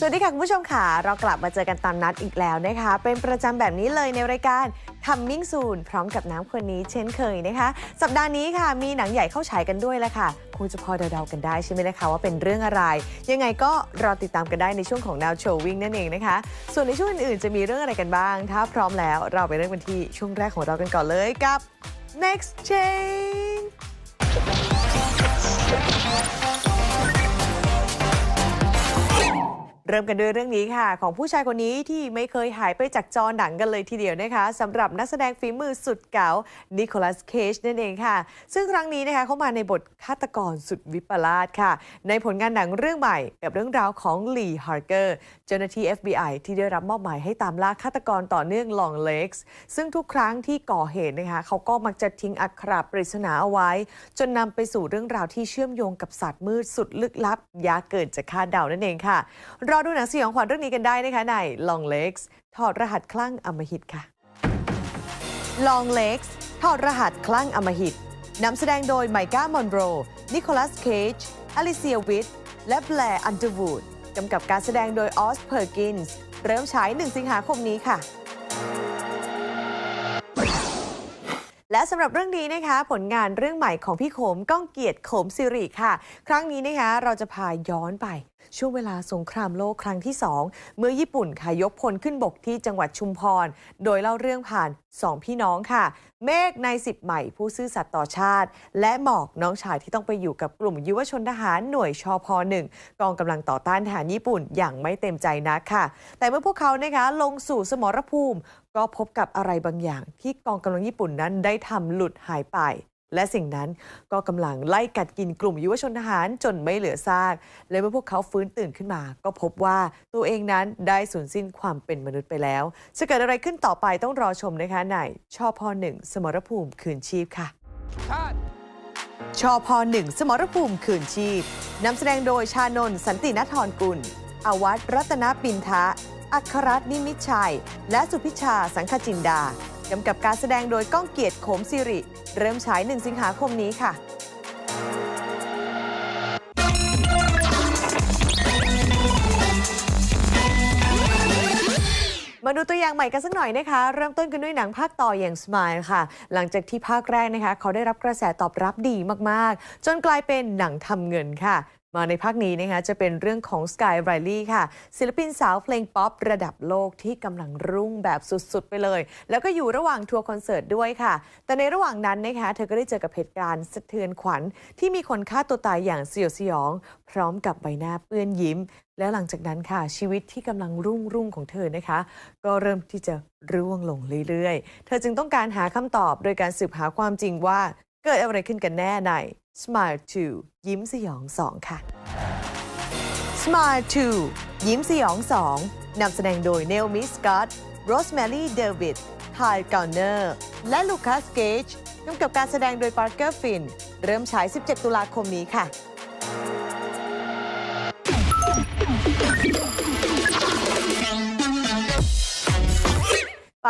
สวัสดีค่ะ คุณผู้ชมค่ะ เรากลับมาเจอกันตามนัดอีกแล้วนะคะ เป็นประจำแบบนี้เลยในรายการ Coming Soon พร้อมกับน้ำคนนี้เช่นเคยนะคะ สัปดาห์นี้ค่ะ มีหนังใหญ่เข้าฉายกันด้วยแล้วค่ะคงจะพอเดาๆกันได้ใช่ไหมนะคะว่าเป็นเรื่องอะไร ยังไงก็รอติดตามกันได้ในช่วงของ Now Showing นั่นเองนะคะ ส่วนในช่วงอื่นๆจะมีเรื่องอะไรกันบ้าง ถ้าพร้อมแล้วเราไปเริ่มกันที่ช่วงแรกของเรากันก่อนเลยกับ Next Change เริ่มกันด้วยเรื่องนี้ค่ะ ของผู้ชายคนนี้ที่ไม่เคยหายไปจากจอหนังกันเลยทีเดียวนะคะสำหรับนักแสดงฝีมือสุดเก๋านิโคลัสเคจนั่นเองค่ะ ซึ่งครั้งนี้นะคะเขามาในบทฆาตกรสุดวิปลาสค่ะ ในผลงานหนังเรื่องใหม่กับเรื่องราวของลีฮาร์เกอร์เจ้าหน้าที่ FBI ที่ได้รับมอบหมายให้ตามล่าฆาตกรต่อเนื่องลองเล็กซ์ซึ่งทุกครั้งที่ก่อเหตุนะคะเขาก็มักจะทิ้งอักขระปริศนาเอาไว้ จนนำไปสู่เรื่องราวที่เชื่อมโยงกับสัตว์มืดสุดลึกลับยากเกินจะคาดเดานั่นเองค่ะรอดูหนังสยองขวัญเรื่องนี้กันได้นะคะใน Long Legs ถอดรหัสคลั่งอมหิตค่ะ Long Legs ถอดรหัสคลั่งอมหิตนำแสดงโดยไมก้ามอนโรนิโคลัส เคจ อลิเซียวิท และแบร์อันเดอร์วูดกำกับการแสดงโดยออสเพอร์กินส์ เริ่มฉาย 1 สิงหาคมนี้ค่ะ และสำหรับเรื่องนี้นะคะ ผลงานเรื่องใหม่ของพี่โขมก้องเกียรติโขมสิริค่ะ ครั้งนี้นะคะเราจะพาย้อนไป ช่วงเวลาสงครามโลกครั้งที่ 2 เมื่อญี่ปุ่นค่ะยกพลขึ้นบกที่จังหวัดชุมพร โดยเล่าเรื่องผ่าน 2 พี่น้องค่ะ เมฆในสิบใหม่ผู้ซื่อสัตย์ต่อชาติ และหมอกน้องชายที่ต้องไปอยู่กับกลุ่มยุวชนทหารหน่วยชอพหนึ่งกองกำลังต่อต้านทหารญี่ปุ่นอย่างไม่เต็มใจนักค่ะ แต่เมื่อพวกเขานะคะลงสู่สมรภูมิ ก็พบกับอะไรบางอย่าง ที่กองกำลังญี่ปุ่นนั้นได้ทำหลุดหายไป และสิ่งนั้นก็กำลังไล่กัดกินกลุ่มยุวชนทหารจนไม่เหลือซากและเมื่อพวกเขาฟื้นตื่นขึ้นมา ก็พบว่าตัวเองนั้นได้สูญสิ้นความเป็นมนุษย์ไปแล้ว จะเกิดอะไรขึ้นต่อไปต้องรอชมนะคะในชอพหนึ่งสมรภูมิคืนชีพค่ะชอพหนึ่งสมรภูมิคืนชีพนำแสดงโดยชานนสันตินทรกุลอวัตรัตนปินทะ อัครรัตน์นิมิตชัย และสุพิชาสังคจินดากำกับการแสดงโดยก้องเกียรติโขมสิริ เริ่มฉาย 1 สิงหาคมนี้ค่ะมาดูตัวอย่างใหม่กันสักหน่อยนะคะ เริ่มต้นกันด้วยหนังภาคต่ออย่าง Smile ค่ะ หลังจากที่ภาคแรกนะคะ เขาได้รับกระแสตอบรับดีมาก ๆ จนกลายเป็นหนังทำเงินค่ะ มาในภาคนี้นะคะจะเป็นเรื่องของ Sky Riley ค่ะ ศิลปินสาวเพลงป๊อประดับโลกที่กำลังรุ่งแบบสุดๆ ไปเลย แล้วก็อยู่ระหว่างทัวร์คอนเสิร์ตด้วยค่ะ แต่ในระหว่างนั้นนะคะเธอก็ได้เจอกับเหตุการณ์สะเทือนขวัญ ที่มีคนฆ่าตัวตายอย่างสยดสยอง พร้อมกับใบหน้าเปื้อนยิ้ม แล้วหลังจากนั้นค่ะ ชีวิตที่กำลังรุ่งรุ่งของเธอนะคะ ก็เริ่มที่จะร่วงลงเรื่อยๆ เธอจึงต้องการหาคำตอบโดยการสืบหาความจริงว่าเกิดอะไรขึ้นกันแน่ใน Smile 2 ยิ้มสยอง 2 ค่ะ Smile 2 ยิ้มสยอง 2นำแสดงโดยเนลมิสกอตโรสแมรี่เดวิดไทกาเนอร์ และลูคัสเกจนำกับการแสดงโดยปาร์เกอร์ฟิน เริ่มฉาย 17 ตุลาคมนี้ค่ะ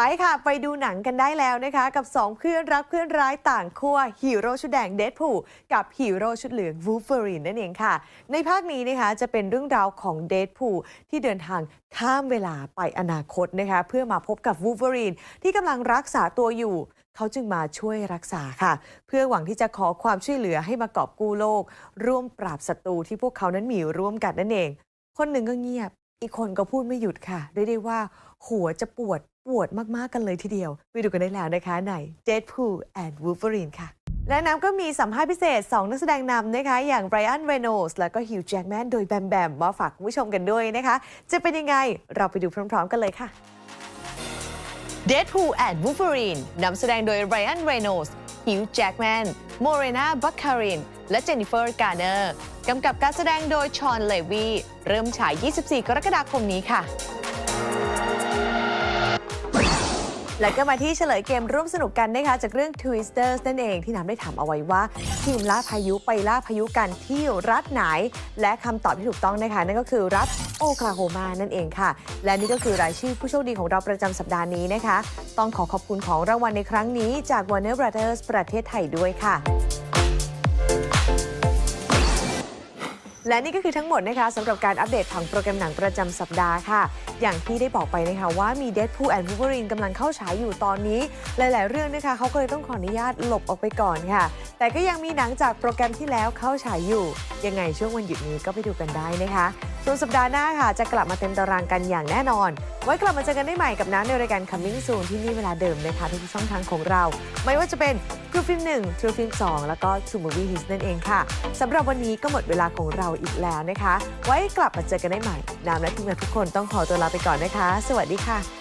ไปค่ะ ไปดูหนังกันได้แล้วนะคะ กับ 2 เพื่อนรักเพื่อนร้ายต่างขั้วฮีโร่ชุดแดงเด p พูกับฮีโร่ชุดเหลืองวูฟเฟอรีนนั่นเองค่ะ ในภาคนี้นะคะจะเป็นเรื่องราวของเด p พูที่เดินทางข้ามเวลาไปอนาคตนะคะ เพื่อมาพบกับวูฟเฟอรีนที่กำลังรักษาตัวอยู่เขาจึงมาช่วยรักษาค่ะ เพื่อหวังที่จะขอความช่วยเหลือให้มากอบกู้โลก ร่วมปราบศัตรูที่พวกเขานั้นมีร่วมกันนั่นเอง คนหนึ่งก็เงียบ อีกคนก็พูดไม่หยุดค่ะเรียกได้ว่า หัวจะปวด ปวดมาก ๆ กันเลยทีเดียว ไปดูกันได้แล้วนะคะใน Deadpool and Wolverine ค่ะ และน้ำก็มีสัมภาษณ์พิเศษ 2 นักแสดงนำนะคะ อย่าง Brian Reynolds แล้วก็ Hugh Jackman โดยแบมแบมมาฝากคุณผู้ชมกันด้วยนะคะ จะเป็นยังไงเราไปดูพร้อม ๆ กันเลยค่ะ Deadpool and Wolverine นำแสดงโดย Ryan Reynolds Hugh Jackman Morena Baccarin และ Jennifer Garner กำกับการแสดงโดยชอนเลวีเริ่มฉาย 24 กรกฎาคมนี้ค่ะ และก็มาที่เฉลยเกมร่วมสนุกกันนะคะจากเรื่อง Twisters นั่นเองที่น้ำได้ถามเอาไว้ว่า ทีมล่าพายุไปล่าพายุกันที่รัฐไหน และคำตอบที่ถูกต้องนะคะนั่นก็คือรัฐโอคลาโฮมานั่นเองค่ะ และนี่ก็คือรายชื่อผู้โชคดีของเราประจำสัปดาห์นี้นะคะ ต้องขอขอบคุณของรางวัลในครั้งนี้จาก Warner Brothers ประเทศไทยด้วยค่ะ และนี่ก็คือทั้งหมดนะคะสำหรับการอัปเดตผังโปรแกรมหนังประจำสัปดาห์ค่ะ อย่างที่ได้บอกไปนะคะว่ามี Deadpool and Wolverine กำลังเข้าฉายอยู่ตอนนี้ หลาย ๆ เรื่องนะคะเขาก็เลยต้องขออนุญาตหลบออกไปก่อนค่ะ แต่ก็ยังมีหนังจากโปรแกรมที่แล้วเข้าฉายอยู่ ยังไงช่วงวันหยุดนี้ก็ไปดูกันได้นะคะส่วนสัปดาห์หน้าค่ะจะกลับมาเต็มตารางกันอย่างแน่นอน ไว้กลับมาเจอกันได้ใหม่กับน้ำในรายการ Coming Soon ที่นี่เวลาเดิมนะคะทุกช่องทางของเรา ไม่ว่าจะเป็น True Film 1ทรูฟิล์ม2แล้วก็ทรูมูวี่ฮิสนั่นเองค่ะสำหรับวันนี้ก็หมดเวลาของเราอีกแล้วนะคะ ไว้กลับมาเจอกันได้ใหม่ น้ำและทีมงานทุกคนต้องขอตัวลาไปก่อนนะคะ สวัสดีค่ะ